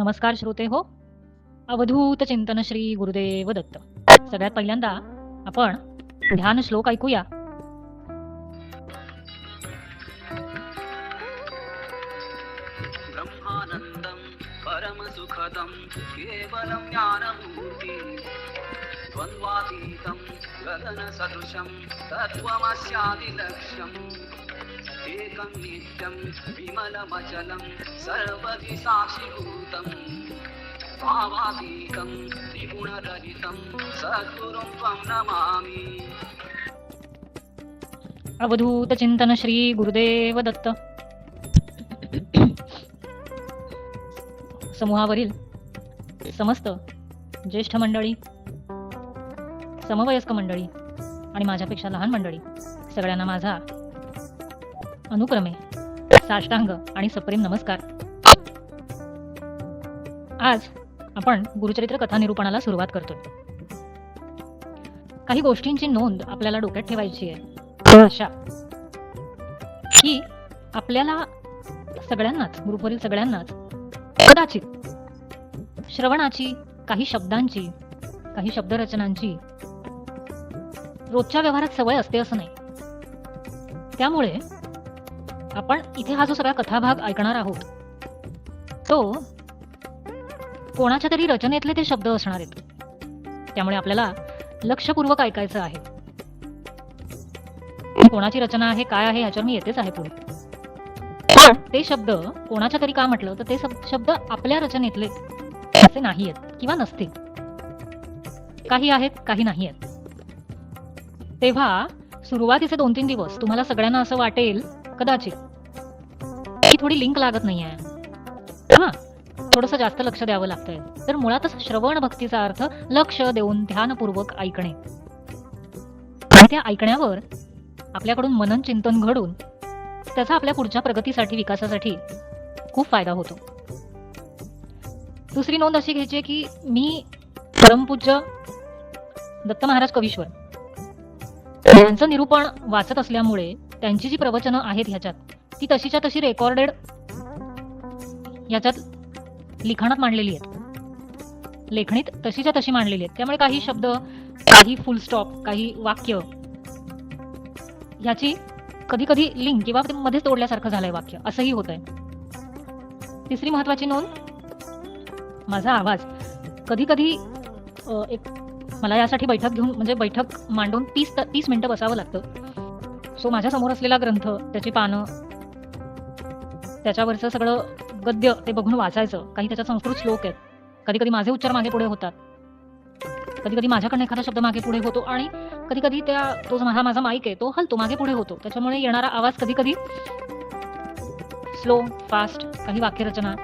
नमस्कार श्रोते हो. अवधूत चिंतन श्री गुरुदेव दत्त. सगळ्यात पहिल्यांदा आपण ध्यान श्लोक ऐकूया. ब्रह्मानन्दं परमसुखदं केवलं ज्ञानमूर्ति. द्वन्द्वातीतं गगनसदृशं तत्त्वमस्यादिलक्ष्यम्. एकं नित्यं विमलमचलं सर्वधि साक्षिभूतम् भावातीतं त्रिगुणरहितं सद्गुरुं त्वं नमामि। अवधूत चिंतन श्री गुरुदेव दत्त। समूहावरील समस्त ज्येष्ठ मंडळी समवयस्क मंडळी आणि माझ्यापेक्षा लहान मंडळी सगळ्यांना माझा अनुक्रमे साष्टांग आणि सप्रेम नमस्कार. आज आपण गुरुचरित्र कथा निरूपणाला सुरुवात करतोय. काही गोष्टींची नोंद आपल्याला डोक्यात ठेवायची आहे. अशा की आपल्याला सगळ्यांनाच ग्रुपवरील सगळ्यांनाच कदाचित श्रवणाची काही शब्दांची काही शब्दरचनांची रोजच्या व्यवहारात सवय असते असं नाही. त्यामुळे आपण इथे हा जो सगळा कथाभाग ऐकणार आहोत तो कोणाच्या तरी रचनेतले ते शब्द असणार आहेत. त्यामुळे आपल्याला लक्षपूर्वक ऐकायचं आहे. कोणाची रचना आहे काय आहे ह्याच्यावर मी येतेच आहे पुढे. पण ते शब्द कोणाच्या तरी का म्हटलं तर ते शब्द आपल्या रचनेतले असे नाही आहेत किंवा नसतील. काही आहेत काही नाही आहेत तेव्हा सुरुवातीचे दोन तीन दिवस तुम्हाला सगळ्यांना असं वाटेल कदाचित थोडी लिंक लागत नाहीये. हा थोडस जास्त लक्ष द्यावं लागतंय. तर मुळातच श्रवण भक्तीचा अर्थ लक्ष देऊन ध्यानपूर्वक ऐकणे. आणि त्या ऐकण्यावर आपल्याकडून मनन चिंतन घडून त्याचा आपल्या पुढच्या प्रगतीसाठी विकासासाठी खूप फायदा होतो. दुसरी नोंद अशी घ्यायची की मी परमपूज्य दत्त महाराज कवीश्वर यांचं निरूपण वाचत असल्यामुळे त्यांची जी प्रवचनं आहेत ह्याच्यात ती तशीच्या तशी रेकॉर्डेड याच्यात लिखाणात मांडलेली आहेत. लेखणीत तशीच्या तशी मांडलेली आहेत. त्यामुळे काही शब्द काही फुल स्टॉप काही वाक्य ह्याची कधी कधी लिंक किंवा मध्येच तोडल्यासारखं झालंय वाक्य. असंही होत आहे तिसरी महत्वाची नोंद माझा आवाज. कधी कधी एक मला यासाठी बैठक घेऊन म्हणजे बैठक मांडून तीस तीस मिनिटं बसावं लागतं. सो माझ्यासमोर असलेला ग्रंथ त्याची पानं त्याच्यावरचं सगळं गद्य ते बघून वाचायचं. काही त्याच्यात संस्कृत श्लोक आहेत. कधी कधी माझे उच्चार मागे पुढे होतात. कधी कधी माझ्याकडनं एखादा शब्द मागे पुढे होतो आणि कधी कधी त्या तो माझा माझा माईक आहे तो हलतो मागे पुढे होतो. त्याच्यामुळे येणारा आवाज कधी कधी स्लो फास्ट काही वाक्यरचना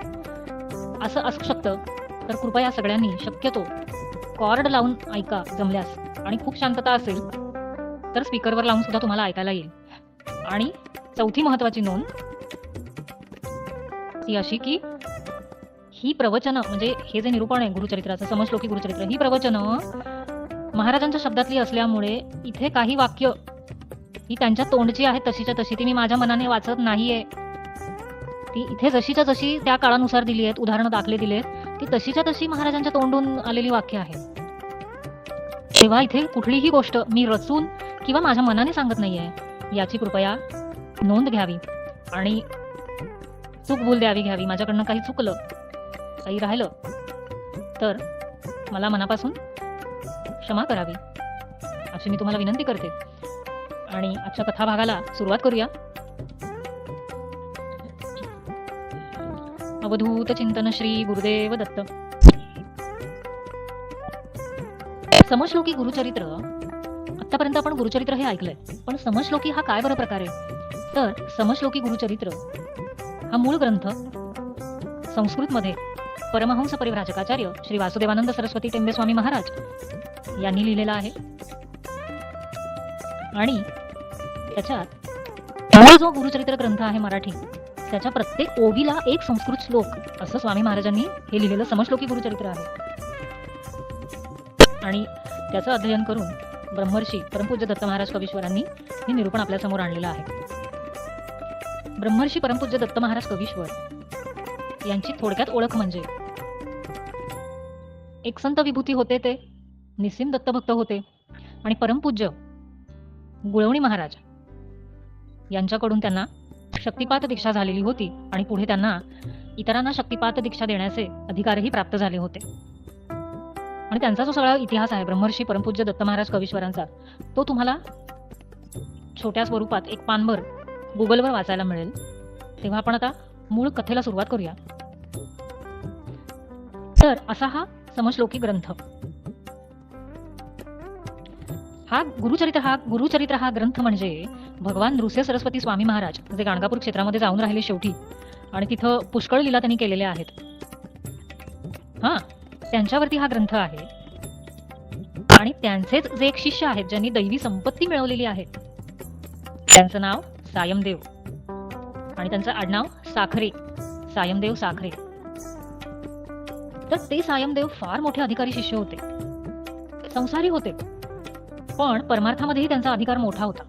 असं असू शकतं. तर कृपया सगळ्यांनी शक्यतो कॉर्ड लावून ऐका जमल्यास. आणि खूप शांतता असेल तर स्पीकरवर लावून सुद्धा तुम्हाला ऐकायला येईल. आणि चौथी महत्वाची नोंद ती अशी की ही प्रवचनं म्हणजे हे जे निरूपण आहे गुरुचरित्राचं समश्लोकी गुरुचरित्र ही प्रवचनं महाराजांच्या शब्दातली असल्यामुळे इथे काही वाक्य ही त्यांच्या तोंडची आहेत तशीच्या तशी. ती मी माझ्या मनाने वाचत नाहीये. ती इथे जशीच्या जशी त्या काळानुसार दिली आहेत उदाहरणं दाखले दिले आहेत ती तशीच्या तशी महाराजांच्या तोंडून आलेली वाक्य आहेत तेव्हा इथे कुठलीही गोष्ट मी रचून किंवा माझ्या मनाने सांगत नाहीये याची कृपया नोंद घ्यावी. आणि चूक भूल द्यावी घ्यावी माझ्याकडनं काही चुकलं काही राहिलं तर मला मनापासून क्षमा करावी अशी मी तुम्हाला विनंती करते. आणि आजच्या कथाभागाला सुरुवात करूया. अवधूत चिंतन श्री गुरुदेव दत्त. समश्लोकी गुरुचरित्र आतापर्यंत आपण गुरुचरित्र हे ऐकलंय पण समश्लोकी हा काय बरं प्रकार? आहे तर समश्लोकी गुरुचरित्र हा मूळ ग्रंथ संस्कृतमध्ये परमहंस परिव्राजकाचार्य श्री वासुदेवानंद सरस्वती टेंबे स्वामी महाराज यांनी लिहिलेला आहे. आणि त्याच्यात मूळ जो गुरुचरित्र ग्रंथ आहे मराठी त्याच्या प्रत्येक ओवीला एक संस्कृत श्लोक असं स्वामी महाराजांनी हे लिहिलेलं समश्लोकी गुरुचरित्र आहे. आणि त्याचं अध्ययन करून ब्रह्मर्षी परमपूज्य दत्त महाराज कवीश्वरांनी हे निरूपण आपल्यासमोर आणलेलं आहे. ब्रह्मर्षी परमपूज्य दत्त महाराज कवीश्वर. यांची थोडक्यात ओळख म्हणजे. एक संत विभूती होते ते निसीम दत्तभक्त होते आणि परमपूज्य गुळवणी महाराज. यांच्याकडून त्यांना शक्तिपात दीक्षा झालेली होती आणि पुढे त्यांना इतरांना शक्तिपात दीक्षा देण्याचे अधिकारही प्राप्त झाले होते. आणि त्यांचा जो सगळा इतिहास आहे ब्रह्मर्षी परमपूज्य दत्त महाराज कवीश्वरांचा तो तुम्हाला छोट्या स्वरूपात एक पानभर गुगलवर वाचायला मिळेल. तेव्हा आपण आता मूळ कथेला सुरुवात करूया. तर असा हा समश्लोकी ग्रंथ. हा गुरुचरित्र हा गुरुचरित्र हा ग्रंथ म्हणजे भगवान नृसिंह सरस्वती स्वामी महाराज जे गाणगापूर क्षेत्रामध्ये जाऊन राहिले शेवटी आणि तिथं पुष्कळ लीला त्यांनी केलेल्या आहेत. हा त्यांच्यावरती हा ग्रंथ आहे. आणि त्यांचेच जे एक शिष्य आहेत ज्यांनी दैवी संपत्ती मिळवलेली आहे. त्यांचं नाव सायमदेव. आणि त्यांचं आडनाव साखरे. सायमदेव साखरे. तर ते सायमदेव फार मोठे अधिकारी शिष्य होते. संसारी होते. पण परमार्थामध्येही त्यांचा अधिकार मोठा होता.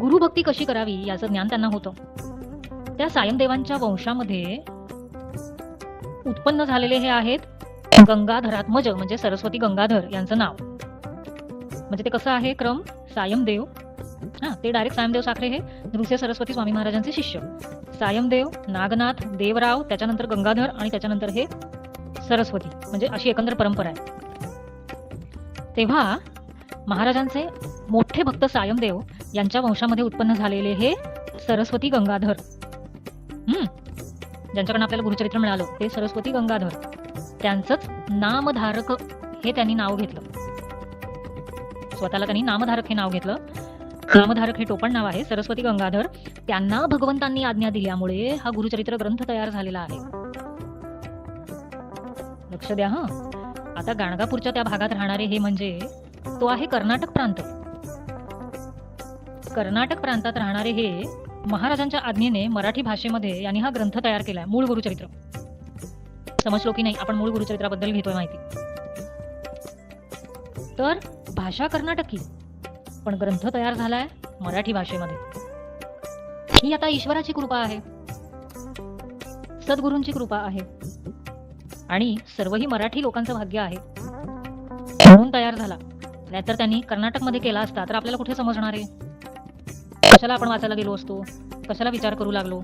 गुरुभक्ती कशी करावी याचं ज्ञान त्यांना होतं. त्या सायमदेवांच्या वंशामध्ये उत्पन्न झालेले हे आहेत गंगाधरात्मज म्हणजे सरस्वती गंगाधर यांचं नाव. म्हणजे ते कसं आहे? क्रम सायमदेव हा ते डायरेक्ट सायमदेव साखरे हे नृसिंह सरस्वती स्वामी महाराजांचे शिष्य. सायमदेव नागनाथ देवराव त्याच्यानंतर गंगाधर आणि त्याच्यानंतर हे सरस्वती. म्हणजे अशी एकंदर परंपरा आहे. तेव्हा महाराजांचे मोठे भक्त सायमदेव यांच्या वंशामध्ये उत्पन्न झालेले हे सरस्वती गंगाधर. हम्म. ज्यांच्याकडून आपल्याला गुरुचरित्र मिळालं ते सरस्वती गंगाधर. त्यांचंच नामधारक हे त्यांनी नाव घेतलं. स्वतःला त्यांनी नामधारक हे नाव घेतलं. नामधारक हे टोपण नाव आहे. सरस्वती गंगाधर त्यांना भगवंतांनी आज्ञा दिल्यामुळे हा गुरुचरित्र ग्रंथ तयार झालेला आहे. लक्ष द्या हा. आता गाणगापूरच्या त्या भागात राहणारे हे म्हणजे तो आहे कर्नाटक प्रांत. कर्नाटक प्रांतात राहणारे हे महाराजांच्या आज्ञेने मराठी भाषेमध्ये यांनी हा ग्रंथ तयार केलाय मूळ गुरुचरित्र. समजलो की नाही आपण मूळ गुरुचरित्राबद्दल घेतोय माहिती. तर भाषा कर्नाटकी. पण ग्रंथ तयार झालाय मराठी भाषेमध्ये. ही आता ईश्वराची कृपा आहे. सद्गुरूंची कृपा आहे. आणि सर्वही मराठी लोकांचं भाग्य आहे. म्हणून तयार झाला. नाहीतर त्यांनी कर्नाटकमध्ये केला असता तर आपल्याला कुठे समजणार आहे? कशाला आपण वाचायला गेलो असतो? कशाला विचार करू लागलो?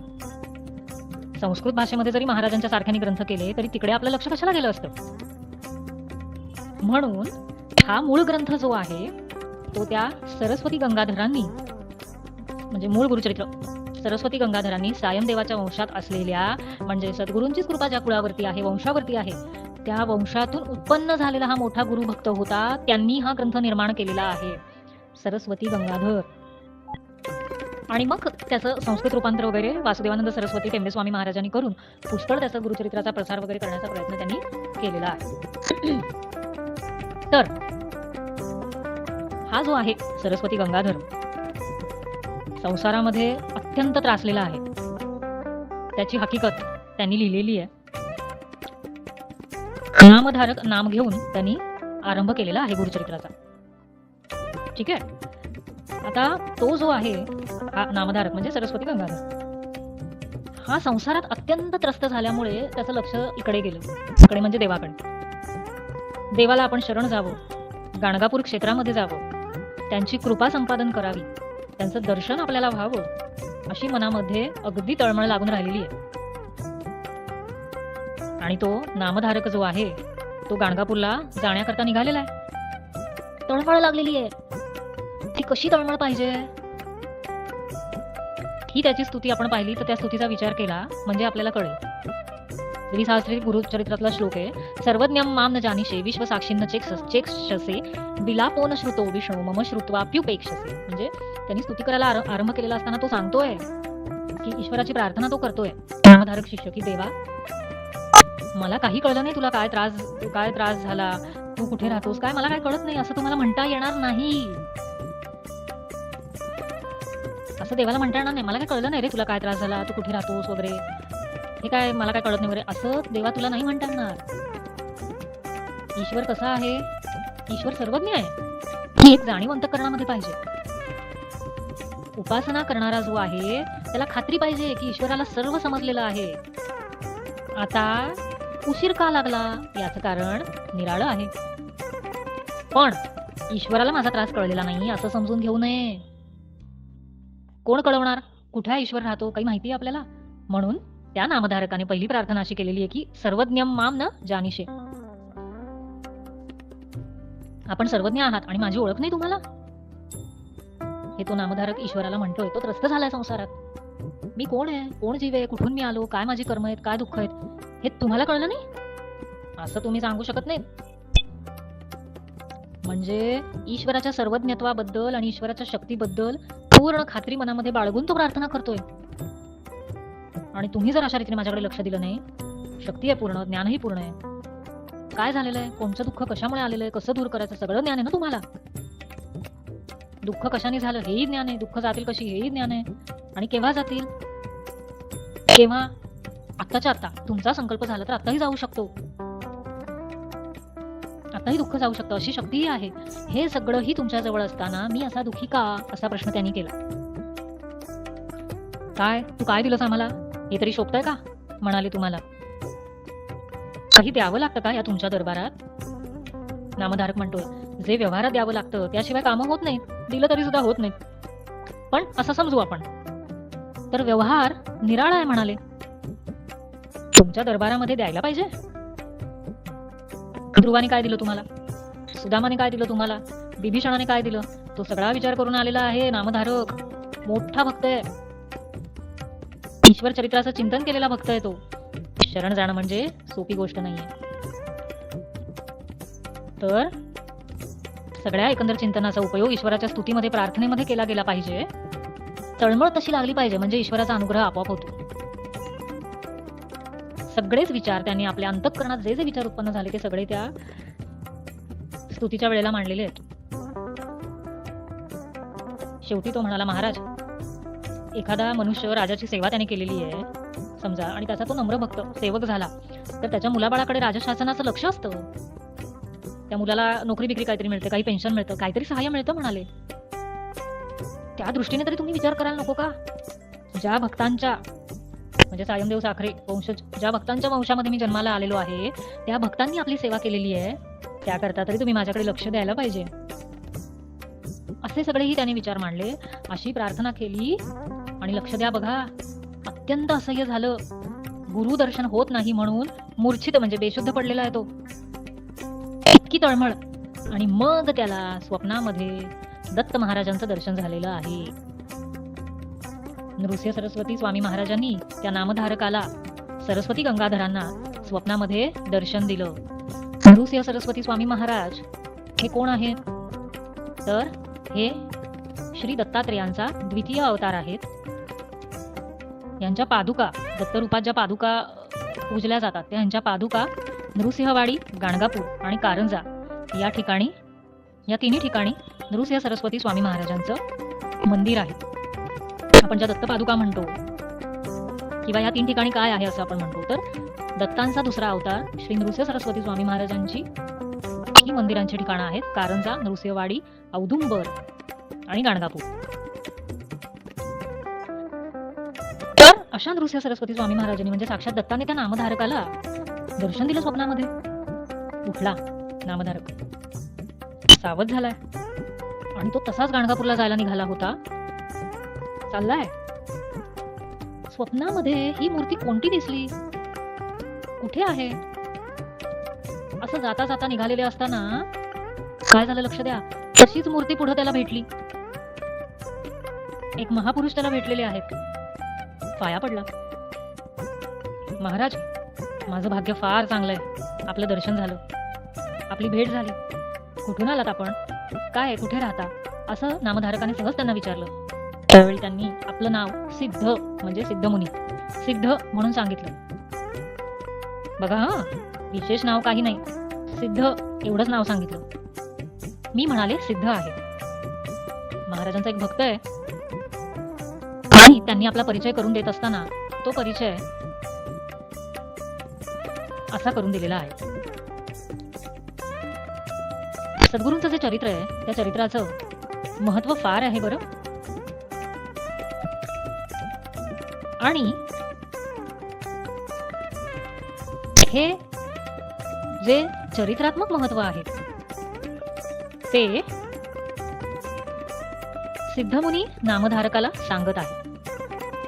संस्कृत भाषेमध्ये जरी महाराजांच्या सारख्याने ग्रंथ केले तरी तिकडे आपलं लक्ष कशाला गेलं असतं? म्हणून हा मूळ ग्रंथ जो आहे तो त्या सरस्वती गंगाधरांनी म्हणजे मूळ गुरुचरित्र सरस्वती गंगाधरांनी सायमदेवाच्या वंशात असलेल्या म्हणजे सद्गुरूंचीच कृपा ज्या कुळावरती आहे वंशावरती आहे त्या वंशातून उत्पन्न झालेला हा मोठा गुरुभक्त होता त्यांनी हा ग्रंथ निर्माण केलेला आहे. सरस्वती गंगाधर. आणि मग त्याचं संस्कृत रूपांतर वगैरे वासुदेवानंद सरस्वती टेंबे स्वामी महाराजांनी करून पुष्कळ त्याचा गुरुचरित्राचा प्रसार वगैरे करण्याचा प्रयत्न त्यांनी केलेला आहे. तर हा जो आहे सरस्वती गंगाधर संसारामध्ये अत्यंत त्रासलेला आहे. त्याची हकीकत त्यांनी लिहिलेली आहे. नामधारक नाम घेऊन त्यांनी आरंभ केलेला आहे गुरुचरित्राचा. ठीक आहे? आता तो जो आहे हा नामधारक म्हणजे सरस्वती गंगाधर. हा संसारात अत्यंत त्रस्त झाल्यामुळे त्याचं लक्ष इकडे गेलं. इकडे म्हणजे देवाकडे. देवाला आपण शरण जावं. गाणगापूर क्षेत्रामध्ये जावं. त्यांची कृपा संपादन करावी. त्यांचं दर्शन आपल्याला व्हावं अशी मनामध्ये अगदी तळमळ लागून राहिलेली आहे. आणि तो नामधारक जो आहे तो गाणगापूरला जाण्याकरता निघालेला आहे. तळमळ लागलेली आहे. ती कशी तळमळ पाहिजे? ही त्याची स्तुती आपण पाहिली तर त्या स्तुतीचा विचार केला म्हणजे आपल्याला कळेल. द्विसहस्री गुरुचरित्रातला श्लोक आहे सर्वज्ञम माम न जानिशे विश्व साक्षींन चेक्षसे बिलापोन श्रुतो विष्णू मम श्रुत्वाप्युपेक्षसे म्हणजे त्यांनी स्तुती करायला आरंभ केलेला असताना तो सांगतोय की ईश्वराची प्रार्थना तो करतोय. नामधारक शिष्य की देवा मला काही कळलं नाही तुला काय त्रास काय त्रास झाला? तू कुठे राहतोस? काय? मला काय कळत नाही. असं तुम्हाला म्हणता येणार नाही. असं देवाला म्हणता येणार नाही. मला काय कळलं नाही रे तुला काय त्रास झाला? तू कुठे राहतोस? वगैरे. हे काय मला काय कळत नाही वगैरे असं देवा तुला नाही म्हणता येणार ईश्वर कसा आहे? ईश्वर सर्वज्ञ आहे. ही एक जाणीव अंतकरणामध्ये पाहिजे. उपासना करणारा जो आहे त्याला खात्री पाहिजे की ईश्वराला सर्व समजलेलं आहे. आता उशीर का लागला? याचं कारण निराळ आहे. पण ईश्वराला माझा त्रास कळलेला नाही असं समजून घेऊ नये. कोण कळवणार? कुठे ईश्वर राहतो? काही माहिती आहे आपल्याला? म्हणून त्या नामधारकाने पहिली प्रार्थना अशी केलेली आहे की सर्वज्ञम माम न जानिशे. आपण सर्वज्ञ आहात आणि माझी ओळख नाही तुम्हाला? हे तो नामधारक ईश्वराला म्हणतोय तो त्रस्त झालाय संसारात. मी कोण आहे? कोण जीव आहे? कुठून मी आलो? काय माझी कर्म आहेत? काय दुःख आहेत? हे तुम्हाला कळलं नाही? असं तुम्ही सांगू शकत नाही म्हणजे ईश्वराच्या सर्वज्ञत्वाबद्दल आणि ईश्वराच्या शक्तीबद्दल पूर्ण खात्री मनामध्ये बाळगून तो प्रार्थना करतोय. आणि तुम्ही जर अशा रीतीने माझ्याकडे लक्ष दिलं नाही शक्ती आहे पूर्ण ज्ञानही पूर्ण आहे. काय झालेलं आहे? कोणतं दुःख कशामुळे आलेलं आहे? कसं दूर करायचं? सगळं ज्ञान आहे ना तुम्हाला? दुःख कशाने झालं? हेही ज्ञान आहे. दुःख जातील कशी? हेही ज्ञान आहे. आणि केव्हा जातील? केव्हा? आत्ताच्या आत्ता. तुमचा संकल्प झाला तर आत्ताही जाऊ शकतो. आताही दुःख जाऊ शकतं. अशी शक्तीही आहे. हे सगळंही तुमच्या जवळ असताना मी असा दुःखी का? असा प्रश्न त्यांनी केला. काय? तू काय दिलंस आम्हाला? हे तरी शोभतंय का? म्हणाले तुम्हाला. काही द्यावं लागतं का या तुमच्या दरबारात? नामधारक म्हणतोय जे व्यवहारात द्यावं लागतं त्याशिवाय कामं होत नाहीत. दिलं तरी सुद्धा होत नाहीत. पण असं समजू आपण. तर व्यवहार निराळा आहे म्हणाले. तुमच्या दरबारामध्ये द्यायला पाहिजे? ध्रुवाने काय दिलं तुम्हाला? सुदामाने काय दिलं तुम्हाला? बिभीषणाने काय दिलं? तो सगळा विचार करून आलेला आहे नामधारक. मोठा भक्त आहे. ईश्वर चरित्राचं चिंतन केलेला भक्त आहे तो. शरण जाणं म्हणजे सोपी गोष्ट नाहीये. तर सगळ्या एकंदर चिंतनाचा उपयोग ईश्वराच्या स्तुतीमध्ये प्रार्थनेमध्ये केला गेला पाहिजे. तळमळ तशी लागली पाहिजे म्हणजे ईश्वराचा अनुग्रह आपोआप होतो. सगळेच विचार त्यांनी आपल्या अंतःकरणात जे जे विचार उत्पन्न झाले ते सगळे त्या स्तुतीच्या वेळेला मांडलेले आहेत. शेवटी तो म्हणाला महाराज एखादा मनुष्य राजाची सेवा त्याने केलेली आहे समजा आणि त्याचा तो नम्र भक्त सेवक झाला तर त्याच्या मुलाबाळाकडे राजशासनाचं लक्ष असतं. त्या मुलाला नोकरी बिकरी काहीतरी मिळते काही पेन्शन मिळतं काहीतरी सहाय्य मिळतं म्हणाले. त्या दृष्टीने तरी तुम्ही विचार करायला नको का? ज्या भक्तांच्या म्हणजे सायमदेव साखरे वंशज ज्या भक्तांच्या वंशामध्ये मी जन्माला आलेलो आहे त्या भक्तांनी आपली सेवा केलेली आहे त्याकरता तरी तुम्ही माझ्याकडे लक्ष द्यायला पाहिजे. असे सगळेही त्याने विचार मांडले. अशी प्रार्थना केली. आणि लक्ष द्या बघा. अत्यंत असह्य झालं. गुरु दर्शन होत नाही म्हणून मूर्छित म्हणजे बेशुद्ध पडलेला आहे तो. इतकी तळमळ. आणि मग त्याला स्वप्नामध्ये दत्त महाराजांचं दर्शन झालेलं आहे. नृसिंह सरस्वती स्वामी महाराजांनी त्या नामधारकाला सरस्वती गंगाधरांना स्वप्नामध्ये दर्शन दिलं. नृसिंह सरस्वती स्वामी महाराज हे कोण आहेत? तर हे श्री दत्तात्रेयांचा द्वितीय अवतार आहेत. यांच्या पादुका दत्तरूपात ज्या पादुका पूजल्या जातात. त्या पादुका नृसिंहवाडी गाणगापूर आणि कारंजा या ठिकाणी या तिन्ही ठिकाणी नृसिंह सरस्वती स्वामी महाराजांचं मंदिर आहे. आपण ज्या दत्तपादुका म्हणतो किंवा या तीन ठिकाणी काय आहे असं आपण म्हणतो तर दत्तांचा दुसरा अवतार श्री नृसिंह सरस्वती स्वामी महाराजांची ही मंदिरांची ठिकाणं आहेत. कारंजा नृसिंहवाडी औदुंबर आणि गाणगापूर. अशा नृसिंह सरस्वती स्वामी महाराजांनी म्हणजे साक्षात दत्ताने त्या नामधारकाला दर्शन दिलं स्वप्नामध्ये. उठला नामधारक. सावध झालाय. आणि तो तसाच गाणगापूरला जायला निघाला होता. चाललाय. स्वप्नामध्ये ही मूर्ती कोणती दिसली? कुठे आहे? असं जाता जाता निघालेले असताना काय झालं लक्ष द्या. तशीच मूर्ती पुढे त्याला भेटली. एक महापुरुष त्याला भेटलेले आहेत. पाया पडला. महाराज माझं भाग्य फार चांगलं आहे. आपलं दर्शन झालं. आपली भेट झाली. कुठून आलात आपण? काय आहे, कुठे राहता? असं नामधारकाने सहज त्यांना विचारलं. त्यावेळी त्यांनी आपलं नाव सिद्ध म्हणजे सिद्धमुनी सिद्ध म्हणून सांगितलं. बघा हा विशेष नाव काही नाही. सिद्ध एवढंच नाव सांगितलं. मी म्हणाले सिद्ध आहे. महाराजांचा एक भक्त आहे. त्यांनी आपला परिचय करून देत असताना तो परिचय असा करून दिलेला आहे. सद्गुरूंचं जे चरित्र आहे त्या चरित्राचं महत्त्व फार आहे बरं. आणि हे जे चरित्रात्मक महत्त्व आहे ते सिद्धमुनी नामधारकाला सांगत आहे.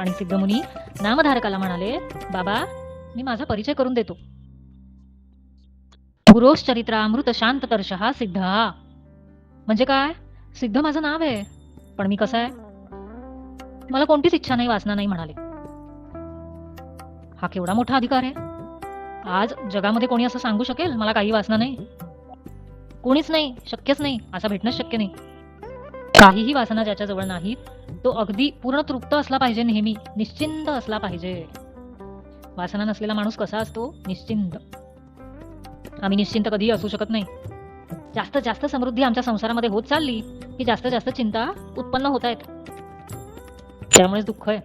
आणि सिद्धमुनी नामधारकाला म्हणाले बाबा मी माझा परिचय करून देतो. पुरोष चरित्रामृत शांत हा सिद्ध. म्हणजे काय? सिद्ध माझं नाव आहे. पण मी कसं आहे? मला कोणतीच इच्छा नाही वासना नाही म्हणाले. हा केवढा मोठा अधिकार आहे. आज जगामध्ये कोणी असं सांगू शकेल? मला काही वासना नाही. कोणीच नाही शक्यच नाही असं भेटणंच शक्य नाही. काहीही वासना ज्याच्याजवळ नाहीत तो अगदी पूर्ण तृप्त असला पाहिजे नेहमी निश्चिंत असला पाहिजे. वासना नसलेला माणूस कसा असतो? निश्चिंत. आम्ही निश्चिंत कधीही असू शकत नाही. जास्त जास्त समृद्धी आमच्या संसारामध्ये होत चालली की जास्त जास्त चिंता उत्पन्न होत आहेत. त्यामुळेच दुःख आहे.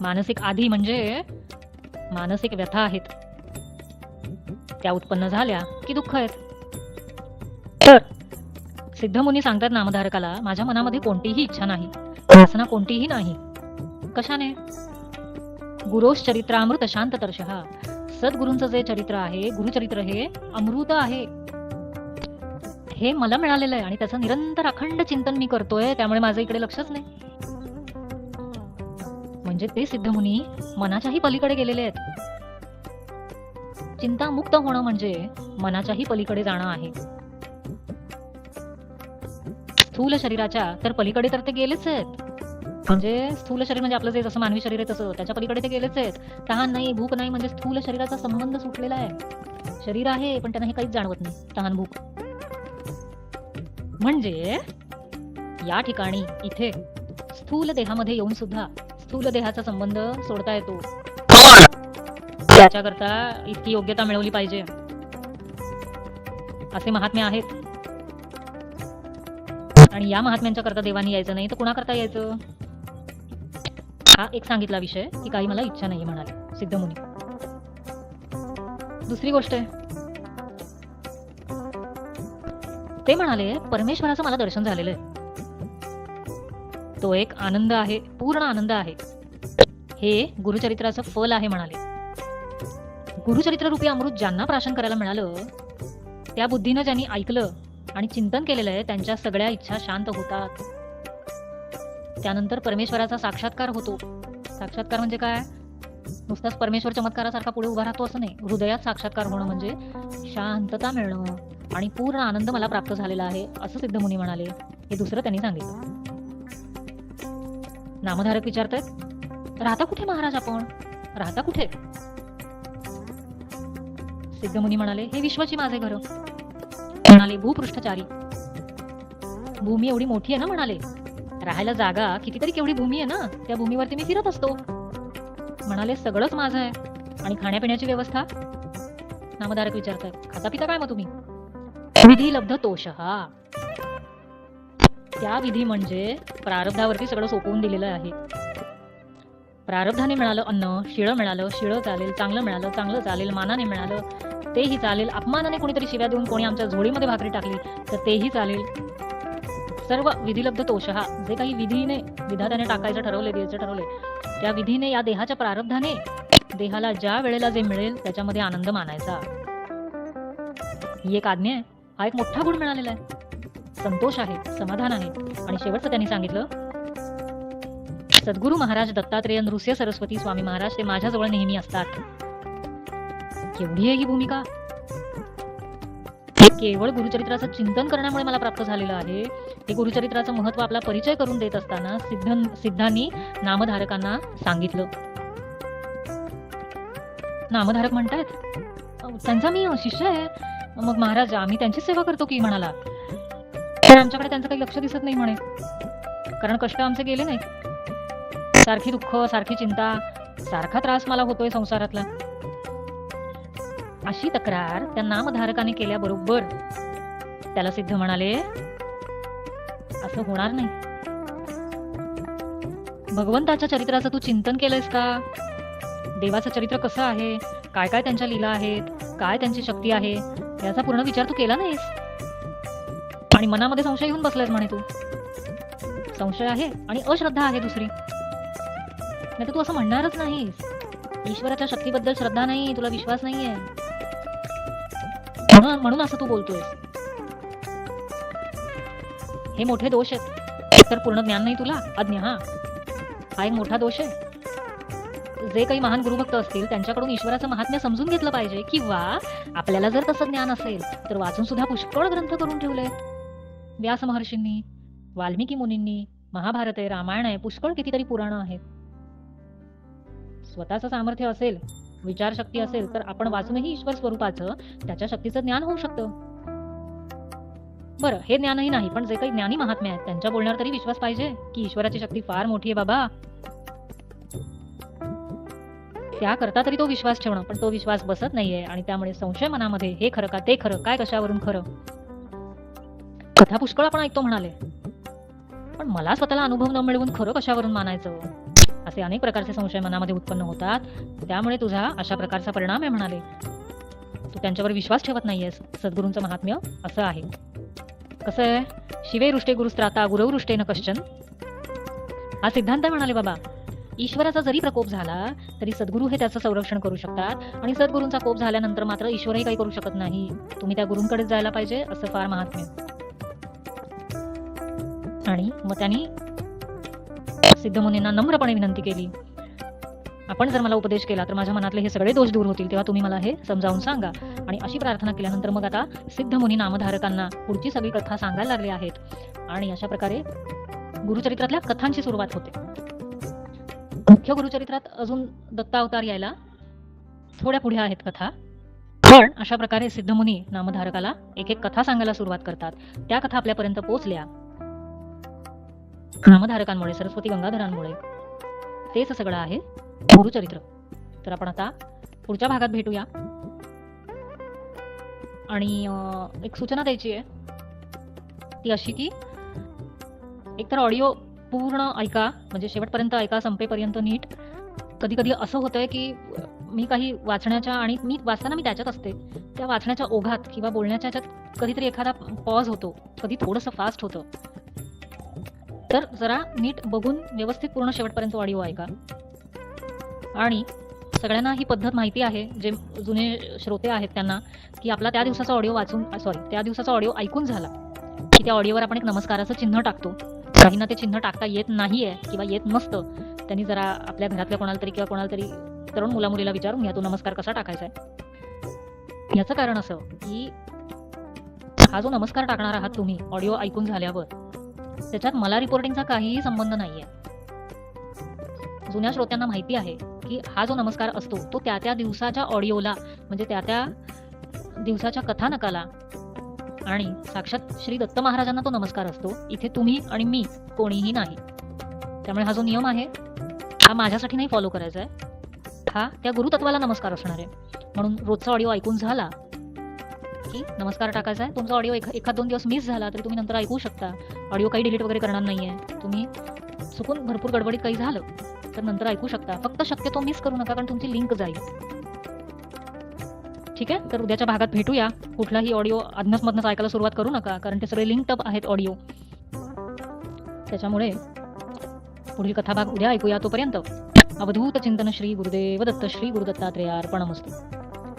मानसिक आधी म्हणजे मानसिक व्यथा आहेत. त्या उत्पन्न झाल्या की दुःख आहेत. तर सिद्धमुनी सांगतात नामधारकाला माझ्या मनामध्ये कोणतीही इच्छा नाही वासना कोणतीही नाही. कशाने? गुरोश चरित्रामृत शांत हा सद्गुरूंचं जे चरित्र आहे गुरुचरित्र हे अमृत आहे. हे मला मिळालेलं आहे आणि त्याचं निरंतर अखंड चिंतन मी करतोय त्यामुळे माझं इकडे लक्षच नाही. म्हणजे ते सिद्धमुनी मनाच्याही पलीकडे गेलेले आहेत. चिंतामुक्त होणं म्हणजे मनाच्याही पलीकडे जाणं आहे. स्थूल शरीराच्या तर पलीकडे तर ते गेलेच आहेत. म्हणजे स्थूल शरीर म्हणजे आपलं जे जसं मानवी शरीर आहे तसं त्याच्या पलीकडे ते गेलेच आहेत. तहान नाही भूक नाही म्हणजे स्थूल शरीराचा संबंध सुटलेला आहे. शरीर आहे पण त्यांना हे काहीच जाणवत नाही तहान भूक. म्हणजे या ठिकाणी इथे स्थूल देहामध्ये येऊन सुद्धा स्थूल देहाचा संबंध सोडता येतो. त्याच्याकरता इतकी योग्यता मिळवली पाहिजे. असे महात्मे आहेत. आणि या महात्म्यांच्या करता देवानी यायचं नाही तर कुणाकरता यायचं? हा एक सांगितला विषय की काही मला इच्छा नाही म्हणाले सिद्धमुनी दुसरी गोष्ट आहे. ते म्हणाले परमेश्वराचं मला दर्शन झालेलं आहे. तो एक आनंद आहे पूर्ण आनंद आहे. हे गुरुचरित्राचं फल आहे म्हणाले. गुरुचरित्र रूपी अमृत ज्यांना प्राशन करायला मिळालं त्या बुद्धीनं ज्यांनी ऐकलं आणि चिंतन केलेलं आहे त्यांच्या सगळ्या इच्छा शांत होतात. त्यानंतर परमेश्वराचा साक्षात्कार होतो. साक्षात्कार म्हणजे काय? नुसताच परमेश्वर चमत्कारासारखा पुढे उभा राहतो असं नाही. हृदयात साक्षात्कार होणं म्हणजे शांतता मिळणं. आणि पूर्ण आनंद मला प्राप्त झालेला आहे असं सिद्धमुनी म्हणाले. हे दुसरं त्यांनी सांगितलं. नामधारक विचारतायत राहता कुठे महाराज आपण? राहता कुठे? सिद्धमुनी म्हणाले हे विश्वाची माझे घर. म्हणाले भूपृष्ठचारी भूमी एवढी मोठी आहे ना म्हणाले. राहायला जागा कितीतरी केवढी भूमी आहे ना त्या भूमीवरती मी फिरत असतो. म्हणाले सगळंच माझं आहे. आणि खाण्यापिण्याची व्यवस्था? नामधारक विचारतात खाता पिता काय मग तुम्ही? विधी लब्ध तोषहा त्या विधी म्हणजे प्रारब्धावरती सगळं सोपवून दिलेलं आहे. प्रारब्धाने मिळालं अन्न शिळं मिळालं शिळं चालेल चांगलं मिळालं चांगलं चालेल मानाने मिळालं तेही चालेल. अपमानाने कोणीतरी शिव्या देऊन कोणी आमच्या झोळीमध्ये भाकरी टाकली तर तेही चालेल. सर्व विधिलब्ध तोषहा जे काही विधीने विधात्याने टाकायचं ठरवले द्यायचं ठरवले त्या विधीने या देहाच्या प्रारब्धाने देहाला ज्या वेळेला जे मिळेल त्याच्यामध्ये आनंद मानायचा. ही एक आज्ञा आहे. हा एक मोठा गुण मिळालेला आहे. संतोष आहे समाधान आहे. आणि शेवटचं त्यांनी सांगितलं सद्गुरू महाराज दत्तात्रेय नृस्य सरस्वती स्वामी महाराज ते माझ्याजवळ नेहमी असतात. केवढी आहे ही भूमिका? केवळ गुरुचरित्राचं चिंतन करण्यामुळे मला प्राप्त झालेलं आहे. हे गुरुचरित्राचं महत्त्व आपला परिचय करून देत असताना सिद्ध सिद्धांनी नामधारकांना सांगितलं. नामधारक म्हणतायत "अहो, त्यांचा मी शिष्य आहे. मग महाराज आम्ही त्यांची सेवा करतो की? म्हणाला. तर आमच्याकडे त्यांचं काही लक्ष दिसत नाही म्हणे. कारण कष्ट आमचे गेले नाहीत. सारखी दुःख सारखी चिंता सारखा त्रास मला होतोय संसारातला. अशी तक्रार त्या नामधारकाने केल्याबरोबर त्याला सिद्ध म्हणाले असं होणार नाही. भगवंताच्या चरित्राचं तू चिंतन केलंयस का? देवाचं चरित्र कसं आहे? काय काय त्यांच्या लीला आहेत? काय त्यांची शक्ती आहे? याचा पूर्ण विचार तू केला नाहीस? आणि मनामध्ये संशय घेऊन बसलायस म्हणे तू. संशय आहे आणि अश्रद्धा आहे दुसरी. नाही तर तू असं म्हणणारच नाहीस. ईश्वराच्या शक्तीबद्दल श्रद्धा नाही तुला विश्वास नाहीये. म्हणून म्हणून असं तू बोलतोय हे मोठे दोष आहेत. तर पूर्ण ज्ञान नाही तुला? अज्ञा हा. हा एक मोठा दोष आहे. जे काही महान गुरुभक्त असतील त्यांच्याकडून ईश्वराचं महात्म्य समजून घेतलं पाहिजे. किंवा आपल्याला जर तसं ज्ञान असेल तर वाचून सुद्धा पुष्कळ ग्रंथ करून ठेवलेत. व्यास महर्षींनी वाल्मिकी मुनींनी महाभारत आहे रामायण आहे पुष्कळ कितीतरी पुराणं आहेत. स्वतःचं सामर्थ्य असेल विचारशक्ती असेल तर आपण वाचूनही ईश्वर स्वरूपाचं त्याच्या शक्तीचं ज्ञान होऊ शकतं. बरं हे ज्ञानही नाही पण जे काही ज्ञानी महात्मे आहेत त्यांच्या बोलण्यावर तरी विश्वास पाहिजे की ईश्वराची शक्ती फार मोठी आहे बाबा. त्याकरता तरी तो विश्वास ठेवणं पण तो विश्वास बसत नाहीये आणि त्यामुळे संशय मनामध्ये हे खरं का ते खरं काय कशावरून खरं? कथा पुष्कळ आपण ऐकतो म्हणाले. पण मला स्वतःला अनुभव न मिळवून खरं कशावरून मानायचं? असे अनेक प्रकारचे संशय मनामध्ये उत्पन्न होतात. त्यामुळे तुझा अशा प्रकारचा परिणाम आहे म्हणाले. तू त्यांच्यावर विश्वास ठेवत नाहीयेस सद्गुरूंचं महात्म्य असं आहे. कसं आहे? शिवे रुष्टे गुरुस्त्राता गुरव न कश्चन. हा सिद्धांत आहे म्हणाले बाबा. ईश्वराचा जरी प्रकोप झाला तरी सद्गुरू हे त्याचं संरक्षण करू शकतात आणि सद्गुरूंचा कोप झाल्यानंतर मात्र ईश्वरही काही करू शकत नाही. तुम्ही त्या गुरूंकडेच जायला पाहिजे असं फार महात्म्य. आणि मग त्यांनी सिद्धमुनींना नम्रपणे विनंती केली. आपण जर मला उपदेश केला तर माझ्या मनातले हे सगळे दोष दूर होतील तेव्हा तुम्ही मला हे समजावून सांगा. आणि अशी प्रार्थना केल्यानंतर मग आता सिद्धमुनी नामधारकांना पुढची सगळी कथा सांगायला लागली आहेत. आणि अशा प्रकारे गुरुचरित्रातल्या कथांची सुरुवात होते. मुख्य गुरुचरित्रात अजून दत्तावतार यायला थोड्या पुढे आहेत कथा. पण अशा प्रकारे सिद्धमुनी नामधारकाला एक एक कथा सांगायला सुरुवात करतात. त्या कथा आपल्यापर्यंत पोहोचल्या. नामधारकांमुळे सरस्वती गंगाधरांमुळे. तेच सगळं आहे गुरुचरित्र. तर आपण आता पुढच्या भागात भेटूया. आणि एक सूचना द्यायची आहे. ती अशी की एकतर ऑडिओ पूर्ण ऐका म्हणजे शेवटपर्यंत ऐका संपेपर्यंत नीट. कधी कधी असं होतंय की मी काही वाचण्याच्या आणि मी वाचताना मी त्याच्यात असते. त्या वाचण्याच्या ओघात किंवा बोलण्याच्या कधीतरी एखादा पॉज होतो. कधी थोडंसं फास्ट होतं. तर जरा नीट बघून व्यवस्थित पूर्ण शेवटपर्यंत ऑडिओ ऐका. आणि सगळ्यांना ही पद्धत माहिती आहे जे जुने श्रोते आहेत त्यांना की आपला त्या दिवसाचा ऑडिओ वाचून सॉरी त्या दिवसाचा ऑडिओ ऐकून झाला की त्या ऑडिओवर आपण एक नमस्काराचं चिन्ह टाकतो. काहींना ते चिन्ह टाकता येत नाहीये किंवा येत नसतं. त्यांनी जरा आपल्या घरातल्या कोणाला तरी किंवा कोणाला तरी तरुण मुला मुलीला विचारून घ्या तो नमस्कार कसा टाकायचा आहे याचं कारण असं की हा जो नमस्कार टाकणार आहात तुम्ही ऑडिओ ऐकून झाल्यावर त्याच्यात मला रिपोर्टिंगचा काहीही संबंध नाहीये. जुन्या श्रोत्यांना माहिती आहे की हा जो नमस्कार असतो तो त्या त्या दिवसाच्या ऑडिओला म्हणजे त्या त्या दिवसाच्या कथानकाला आणि साक्षात श्री दत्त महाराजांना तो नमस्कार असतो. इथे तुम्ही आणि मी कोणीही नाही. त्यामुळे हा जो नियम आहे हा माझ्यासाठी नाही फॉलो करायचा आहे हा त्या गुरुतत्वाला नमस्कार असणार आहे. म्हणून रोजचा ऑडिओ ऐकून झाला की नमस्कार टाकायचा आहे तुमचा ऑडिओ एक एखाद दोन दिवस मिस झाला तरी तुम्ही नंतर ऐकू शकता. ऑडिओ काही डिलीट वगैरे करणार नाहीये. तुम्ही चुकून भरपूर गडबडीत काही झालं तर नंतर ऐकू शकता. फक्त शक्यतो मिस करू नका कारण तुमची लिंक जाईल. ठीक आहे? तर उद्याच्या भागात भेटूया. कुठलाही ऑडिओ अज्ञात ऐकायला सुरुवात करू नका कारण ते सगळे लिंक टप आहेत ऑडिओ त्याच्यामुळे पुढील कथाभाग उद्या ऐकूया तोपर्यंत अवधूत चिंतन श्री गुरुदेव दत्त श्री गुरुदत्तात्रेय